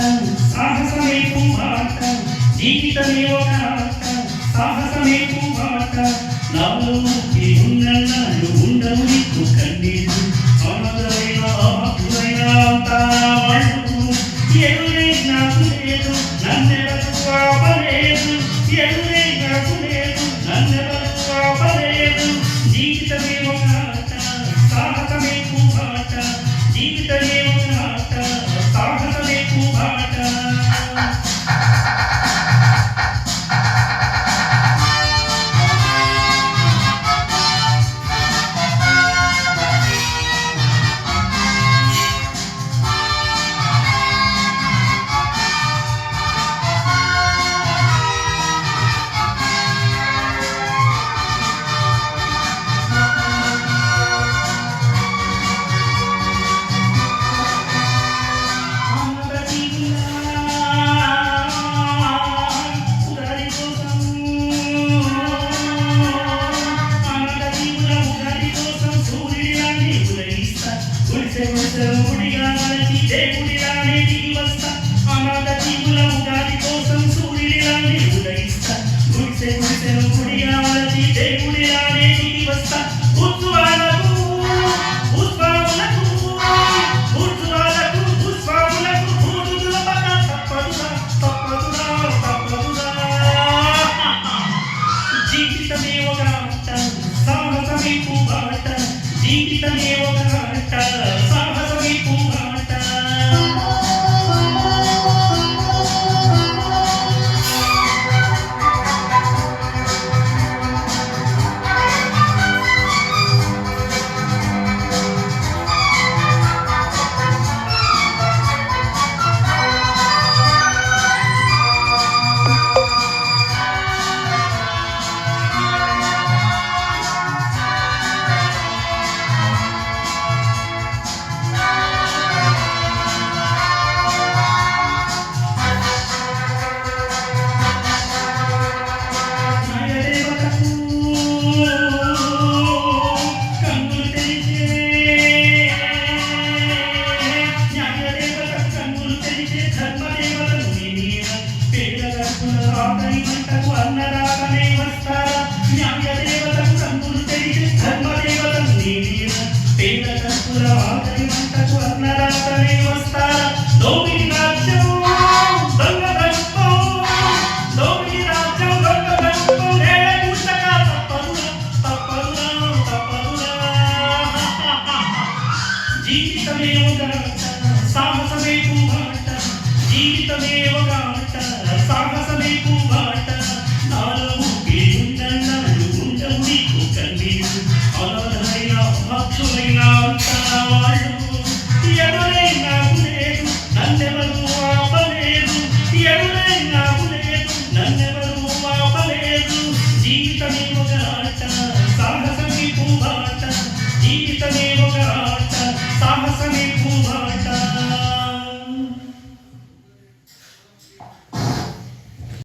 ఒక ఆట సాహసమే కుంభాట జీవితమే ఒక ఆట సాహసమే కుంభాట నాలో ఊపి ఉన్నన్నాళ్ళు ఉండవు నీకు కన్నీళ్ళు అమరులైన ఆహులైన అంతా వాళ్ళు నాకు లేదు నన్నెవరు ఆపలేదు నాకు లేదు జీవితమే ఒక ఆట ఆకలి మంటకు అన్నదాతనే వస్తారా న్యాయ దేవతకు రంగులు తెలిసి ధర్మదేవతను నీవీర పేద కక్కుల ఆకలి మంటకు అన్నదాతనే వస్తారా దోపిడి జీవితమే Santa